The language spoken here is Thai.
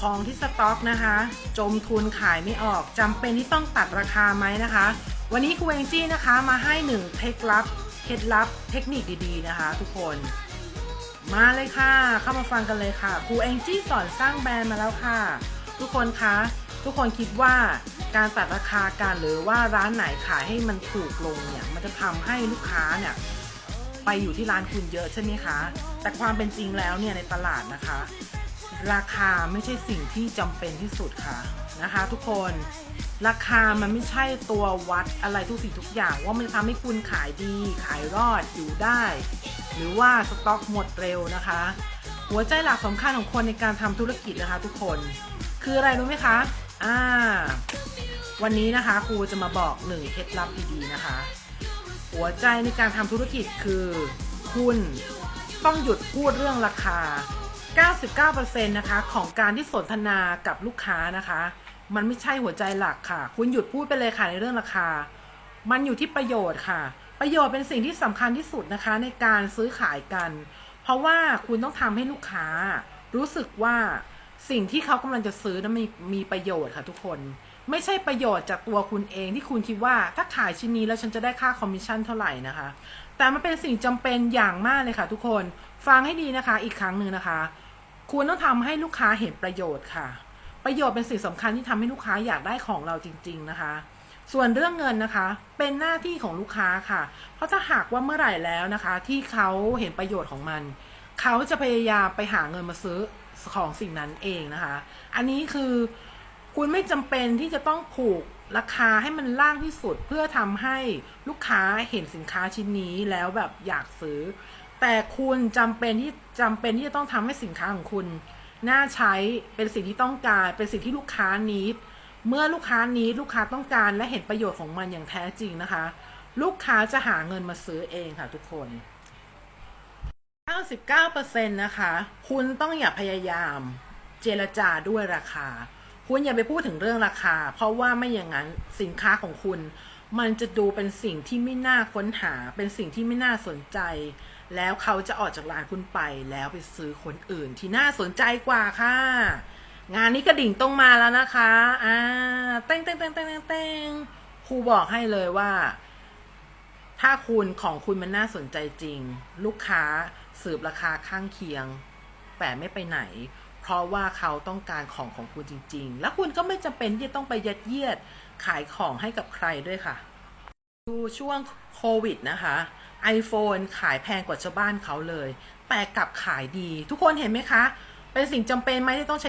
ของที่สต็อกนะคะ จมทุนขายไม่ออกจำเป็นที่ต้องตัดราคาไหมนะคะ วันนี้ครูเองจี้นะคะมาให้หนึ่งเทคลับเคล็ดลับเทคนิคดีๆนะคะ ทุกคน มาเลยค่ะ เข้ามาฟังกันเลยค่ะครูเองจี้สอนสร้างแบรนด์มาแล้วค่ะ ทุกคนคะทุกคนคิดว่าการตัดราคากันหรือว่าร้านไหนขายให้มันถูกลงเนี่ย มันจะทำให้ลูกค้าเนี่ยไปอยู่ที่ร้านคุณเยอะใช่ไหมคะ แต่ความเป็นจริงแล้วเนี่ยในตลาดนะคะ ราคาไม่ใช่สิ่งที่จำเป็นที่สุดค่ะนะคะ ทุกคนราคามันไม่ใช่ตัววัดอะไรทุกสิ่งทุกอย่าง ว่ามันทำให้คุณขายดี ขายรอดอยู่ได้ หรือว่าสต็อกหมดเร็วนะคะ หัวใจหลักสำคัญของคนในการทำธุรกิจนะคะ ทุกคน คืออะไรรู้ไหมคะอ่าวันนี้นะคะครูจะมาบอกหนึ่งเคล็ดลับดีๆนะคะ หัวใจในการทำธุรกิจคือ คุณต้องหยุดพูดเรื่องราคา 99%นะคะของการที่สนทนากับลูกค้านะคะ มันไม่ใช่หัวใจหลักค่ะ คุณหยุดพูดไปเลยค่ะในเรื่องราคา มันอยู่ที่ประโยชน์ค่ะ ประโยชน์เป็นสิ่งที่สำคัญที่สุดนะคะ ในการซื้อขายกัน เพราะว่าคุณต้องทำให้ลูกค้า รู้สึกว่าสิ่งที่เขากำลังจะซื้อนั้นมีมีประโยชน์ค่ะทุกคน ไม่ใช่ประโยชน์จากตัวคุณเองที่คุณคิดว่าถ้าขายชิ้นนี้แล้วฉันจะได้ค่าคอมมิชชั่นเท่าไหร่นะคะ แต่มันเป็นสิ่งจำเป็นอย่างมากเลยค่ะ ทุกคนฟังให้ดีนะคะ อีกครั้งหนึ่งนะคะ คุณต้องทำให้ลูกค้าเห็นประโยชน์ค่ะ ประโยชน์เป็นสิ่งสำคัญที่ทำให้ลูกค้าอยากได้ของเราจริง ๆนะคะ ส่วนเรื่องเงินนะคะ เป็นหน้าที่ของลูกค้าค่ะ เพราะถ้าหากว่าเมื่อไหร่แล้วนะคะ ที่เขาเห็นประโยชน์ของมัน เขาจะพยายามไปหาเงินมาซื้อของสิ่งนั้นเองนะคะ อันนี้คือคุณไม่จำเป็นที่จะต้องผูกราคาให้มันล่างที่สุดเพื่อทำให้ลูกค้าเห็นสินค้าชิ้นนี้แล้วแบบอยากซื้อ แต่คุณจำเป็นที่จำเป็นที่จะต้องทำให้สินค้าของคุณ น่าใช้เป็นสิ่งที่ต้องการ เป็นสิ่งที่ลูกค้านิดเมื่อลูกค้านี้ลูกค้าต้องการและเห็นประโยชน์ของมันอย่างแท้จริงนะคะ ลูกค้าจะหาเงินมาซื้อเองค่ะทุกคน 99%นะคะ คุณต้องอย่าพยายามเจรจาด้วยราคา คุณอย่าไปพูดถึงเรื่องราคา เพราะว่าไม่อย่างนั้นสินค้าของคุณ มันจะดูเป็นสิ่งที่ไม่น่าค้นหา เป็นสิ่งที่ไม่น่าสนใจ แล้วเขาจะออกจากร้านคุณไปแล้วไปซื้อคนอื่นที่น่าสนใจกว่าค่ะ งานนี้กระดิ่งต้องมาแล้วนะคะอ่าเต้งเต้งเต้งเต้งเต้งเต้งครูบอกให้เลยว่า ถ้าคุณของคุณมันน่าสนใจจริง ลูกค้าสืบราคาข้างเคียง แต่ไม่ไปไหน เพราะว่าเขาต้องการของของคุณจริง ๆ แล้วคุณก็ไม่จำเป็นที่ต้องไปยัดเยียดขายของให้กับใครด้วยค่ะ ดูช่วงโควิดนะคะ iPhone ขายแพงกว่าชาวบ้านเขาเลย แต่กลับขายดี ทุกคนเห็นไหมคะ เป็นสิ่งจำเป็นไหมที่ต้องใช้